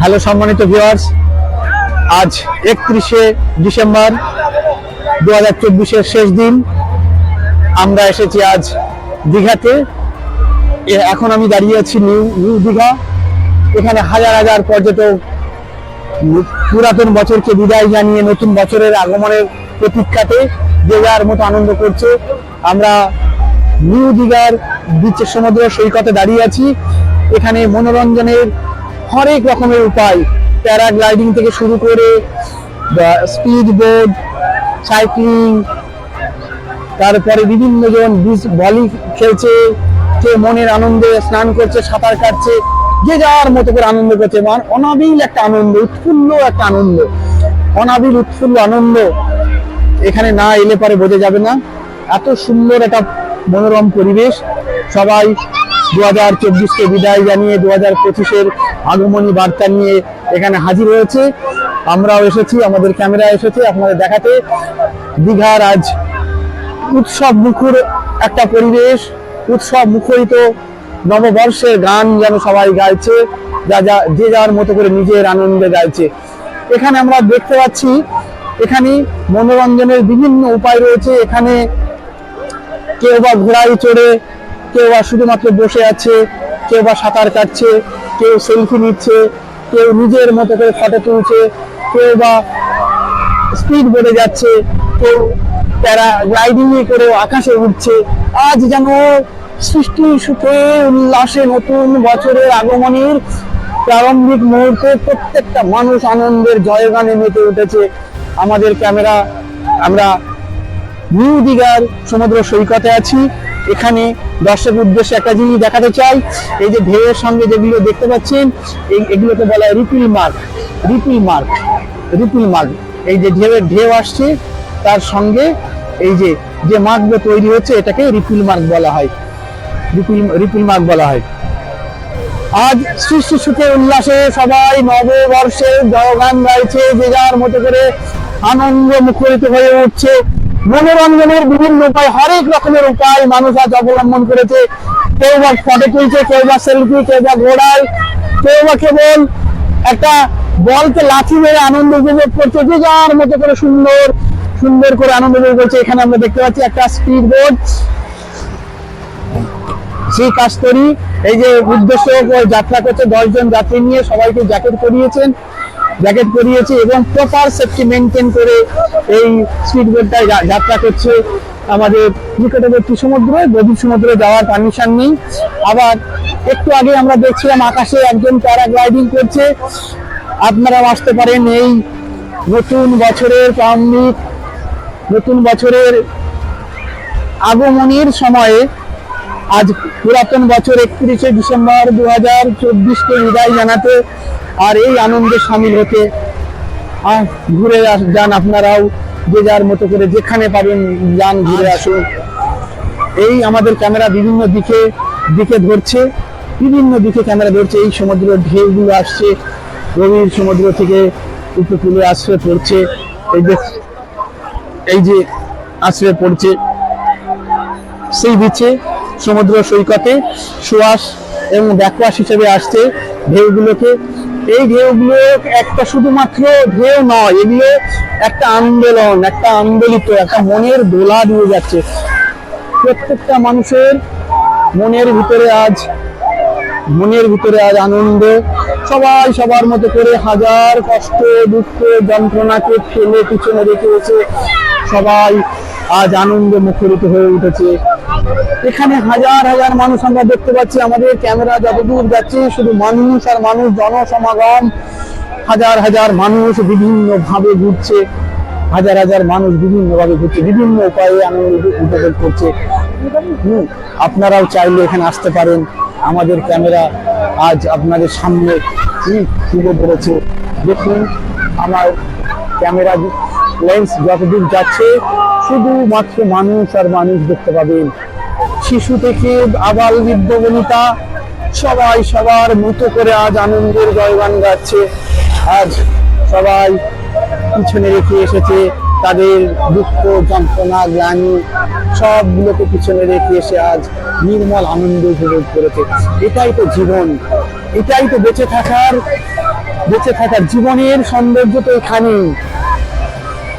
Hello, সম্মানিত viewers আজ একত্রিশে ডিসেম্বর দু হাজার চব্বিশের শেষ দিন। আমরা এসেছি আজ দীঘাতে। এখন আমি দাঁড়িয়ে আছি নিউ নিউ দীঘা। এখানে হাজার হাজার পর্যটক পুরাতন বছরকে বিদায় জানিয়ে নতুন বছরের আগমনের প্রতীক্ষাতে যে যার মতো আনন্দ করছে। আমরা নিউ দীঘার বিচের সমুদ্র সৈকতে দাঁড়িয়ে আছি। এখানে মনোরঞ্জনের হরেক রকমের উপায়। প্যারাগ্লাইডিং থেকে শুরু করে স্পিড বোর্ড সাইক্লিং, তারপরে বিভিন্ন জন বিচ ভলি খেলছে কেউ মনের আনন্দে স্নান করছে, সাঁতার কাটছে, যে যার মতো করে আনন্দ করছে। অনাবিল একটা আনন্দ, উৎফুল্ল একটা আনন্দ। অনাবিল, উৎফুল্ল আনন্দ এখানে না এলে পরে বোঝা যাবে না। এত সুন্দর একটা মনোরম পরিবেশ। সবাই দু হাজার চব্বিশকে বিদায় জানিয়ে দু হাজার পঁচিশের আগমনী বার্তা নিয়ে এখানে হাজির হয়েছে। আমরাও এসেছি, আমাদের ক্যামেরা এসেছে আপনাদের দেখাতে। দীঘার আজ উৎসব মুখর একটা পরিবেশ, উৎসব মুখরিত নববর্ষের গান যেন সবাই গাইছে, যা যা, যে যার মতো করে নিজের আনন্দে গাইছে। এখানে আমরা দেখতে পাচ্ছি, এখানে মনোরঞ্জনের বিভিন্ন উপায় রয়েছে। এখানে কেউ বা ঘোড়ায় চড়ে, কেউ বা শুধুমাত্র বসে আছে, কেউ বা সাঁতার কাটছে, কেউ সেলফি নিচ্ছে, কেউ নিজের মতো করে ফটো তুলছে, কেউ বা স্পিড বেড়ে যাচ্ছে, কেউ প্যারা গ্লাইডিং করে আকাশে উঠছে আজ যেন সৃষ্টি সুখে উল্লাসে নতুন বছরের আগমনের প্রারম্ভিক মুহূর্তে প্রত্যেকটা মানুষ আনন্দের জয়গানে মেতে উঠেছে। আমাদের ক্যামেরা, আমরা নিউ দীঘার সমুদ্র সৈকতে আছি। এখানে দর্শক উদ্দেশ্যে একটা জিনিস দেখাতে চাই। এই যে ঢেউয়ের সঙ্গে যেগুলো দেখতে পাচ্ছেন, এই এগুলোকে বলা হয় ripple mark. Ripple mark. Ripple mark. এই যে ঢেউয়ের ঢেউ আসছে, তার সঙ্গে এই যে যে মার্কগুলো তৈরি হচ্ছে, এটাকে রিপিল মার্ক বলা হয়। রিপিল রিপিল মার্ক বলা হয়। আজ সৃষ্টি সুখে উল্লাসে সবাই নববর্ষে জয়গান গাইছে, যে যার মতো করে আনন্দ মুখরিত হয়ে উঠছে। মনোরঞ্জনের বিভিন্ন উপায়, হরেক রকমের উপায় মানুষ আজ অবলম্বন করেছে। কেউ বা ফটো তুলছে, কেউ বা সেলফি কেউ বা ঘোড়ায় কেউ বা কেবল একটা বলকে লাথি মেরে আনন্দ উপভোগ করছে, যে যার মতো করে সুন্দর সুন্দর করে আনন্দ উপভোগ করছে। এখানে আমরা দেখতে পাচ্ছি একটা স্পিড বোট সেই কাজ এই যে উদ্দেশ্য, যাত্রা করছে, দশজন যাত্রী নিয়ে সবাইকে জ্যাকেট পরিয়েছেন। জ্যাকেট পরিয়েছে এবং প্রপার সেফটি মেনটেন করে এই স্পিড বোটটায় যাত্রা করছে আমাদের নিকটবর্তী সমুদ্র, গভীর সমুদ্রে যাওয়ার পারমিশন নেই। আবার একটু আগে আমরা দেখছিলাম আকাশে একজন প্যারাগ্লাইডিং করছে। আপনারাও আসতে পারেন এই নতুন বছরের প্রারম্ভিক, নতুন বছরের আগমনের সময়ে। আজ পুরাতন বছর একত্রিশে ডিসেম্বর দু হাজার চব্বিশকে বিদায় জানাতে আর এই আনন্দে সামিল হতে ঘুরে যান আপনারাও যে যার মতো করে যেখানে পাবেন যান ঘুরে আসুন। এই আমাদের ক্যামেরা বিভিন্ন দিকে দিকে ধরছে বিভিন্ন দিকে ক্যামেরা ধরছে। এই সমুদ্র ঢেউগুলো আসছে গভীর সমুদ্র থেকে উপকূলে আশ্রয় পড়ছে। এই যে এই যে আশ্রয় পড়ছে সেই বিচে সমুদ্র সৈকতে সুয়াস এবং ব্যাকওয়াশ হিসেবে আসছে ঢেউগুলোকে। এই ঢেউগুলো একটা শুধুমাত্র ঢেউ নয় এগুলো একটা আন্দোলন, একটা আন্দোলিত, একটা মনের দোলা দিয়ে যাচ্ছে। প্রত্যেকটা মানুষের মনের ভিতরে আজ, মনের ভিতরে আজ আনন্দ। সবাই সবার মতো করে হাজার কষ্ট, দুঃখ, যন্ত্রণাকে ফেলে পিছনে রেখে সবাই আজ আনন্দে মুখরিত হয়ে উঠেছে। এখানে হাজার হাজার মানুষ আমরা দেখতে পাচ্ছি আমাদের ক্যামেরা যতদূর যাচ্ছে শুধু মানুষ আর মানুষ জনসমাগম হাজার হাজার মানুষ বিভিন্ন ভাবে ঘুরছে হাজার হাজার মানুষ বিভিন্ন ভাবে ঘুরছে বিভিন্ন উপায়ে আনন্দ উপভোগ করছে। হুম, আপনারাও চাইলে এখানে আসতে পারেন আমাদের ক্যামেরা আজ আপনাদের সামনে তুলে ধরেছে। দেখুন আমার ক্যামেরা লেন্স যতদূর যাচ্ছে শুধুমাত্র মানুষ আর মানুষ দেখতে পাবেন। শিশু থেকে আবাল বৃদ্ধ বনিতা, সবাই সবার মতো করে আজ আনন্দের জয়গান গাচ্ছে। আজ সবাই পিছনে রেখে এসেছে তাদের দুঃখ, যন্ত্রণা, গ্লানি, সবগুলোকে পিছনে রেখে এসে আজ নির্মল আনন্দ উপভোগ করেছে। এটাই তো জীবন। এটাই তো বেঁচে থাকার বেঁচে থাকার জীবনের সৌন্দর্য তো এখানেই।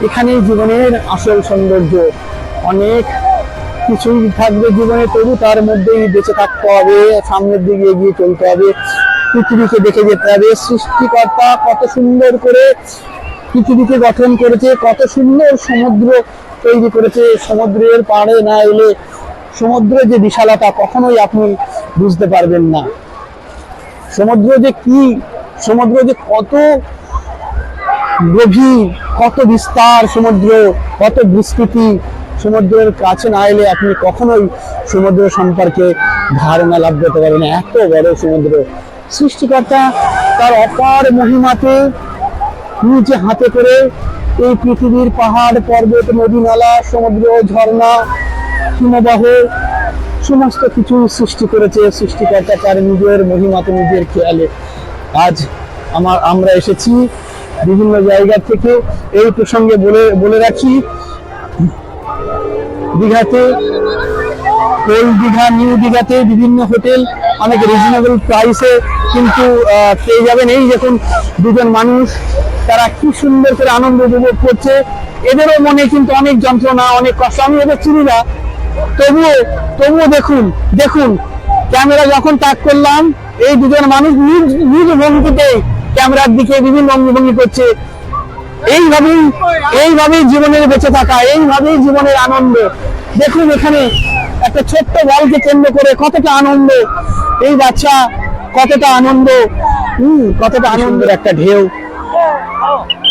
এখানেই জীবনের আসল সৌন্দর্য। অনেক কিছুই থাকবে জীবনে, তবু তার মধ্যেই বেঁচে থাকতে হবে, সামনের দিকে এগিয়ে চলতে হবে, পৃথিবীকে দেখে যেতে হবে। সৃষ্টিকর্তা কত সুন্দর করে পৃথিবীকে গঠন করেছে, কত সুন্দর সমুদ্র তৈরি করেছে। সমুদ্রের পাড়ে না এলে সমুদ্রের যে বিশালতা কখনোই আপনি বুঝতে পারবেন না। সমুদ্র যে কি, সমুদ্র যে কত গভীর কত বিস্তার সমুদ্র, কত বিস্তৃতি সমুদ্রের কাছে না এলে আপনি কখনোই সমুদ্র সম্পর্কে ধারণা লাভ করতে পারবেন এত বড় সমুদ্র। সৃষ্টিকর্তা তার অপার মহিমাতে নিজে হাতে করে এই পৃথিবীর পাহাড়, পর্বত, নদী, নালা, সমুদ্র, ঝর্ণা, হিমবাহ সমস্ত কিছু সৃষ্টি করেছে। সৃষ্টিকর্তা তার নিজের মহিমাতে নিজের খেয়ালে। আজ আমার আমরা এসেছি বিভিন্ন জায়গা থেকে এই প্রসঙ্গে বলে বলে রাখি। দীঘাতে ওল্ড দীঘা, নিউ দীঘাতে বিভিন্ন হোটেল, অনেক রিজনেবল প্রাইসে কিন্তু পেয়ে যাবেন। এই দেখুন দুজন মানুষ, তারা কি সুন্দর করে আনন্দ উপভোগ করছে। এদেরও মনে কিন্তু অনেক যন্ত্রণা, অনেক কষ্ট। আমি এদের চিনি না। তবুও তবুও দেখুন দেখুন, ক্যামেরা যখন তাক করলাম, এই দুজন মানুষ নিজ নিজ ভঙ্গিতে ক্যামেরার দিকে বিভিন্ন অঙ্গি ভঙ্গি করছে। এইভাবেই এইভাবেই জীবনের বেঁচে থাকা এইভাবেই জীবনের আনন্দ। দেখুন এখানে একটা ছোট্ট বলকে কেন্দ্র করে কতটা আনন্দ। এই বাচ্চা কতটা আনন্দ। হম কতটা আনন্দের একটা ঢেউ।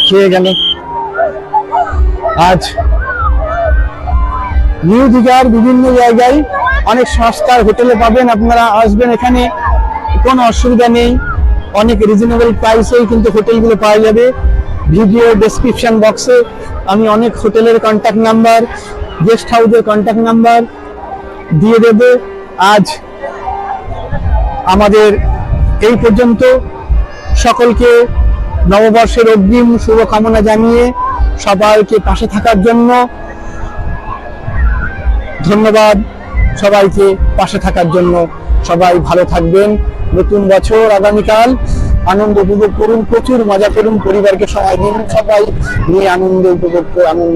খেয়ে গেল। আজ নিউ দীঘার বিভিন্ন জায়গায় অনেক সস্তার হোটেলে পাবেন। আপনারা আসবেন এখানে কোনো অসুবিধা নেই। অনেক রিজনেবল প্রাইসেই কিন্তু হোটেলগুলো পাওয়া যাবে। ভিডিও ডেসক্রিপশন বক্সে আমি অনেক হোটেলের কন্ট্যাক্ট নাম্বার গেস্ট হাউসের কন্ট্যাক্ট নাম্বার দিয়ে দেব। আজ আমাদের এই পর্যন্ত। সকলকে নববর্ষের অগ্রিম শুভকামনা জানিয়ে সবাইকে পাশে থাকার জন্য ধন্যবাদ। সবাইকে পাশে থাকার জন্য সবাই ভালো থাকবেন। নতুন বছর আগামীকাল আনন্দ উপভোগ করুন, প্রচুর মজা করুন, পরিবারকে সবাই দিন, সবাই নিয়ে আনন্দ উপভোগ আনন্দ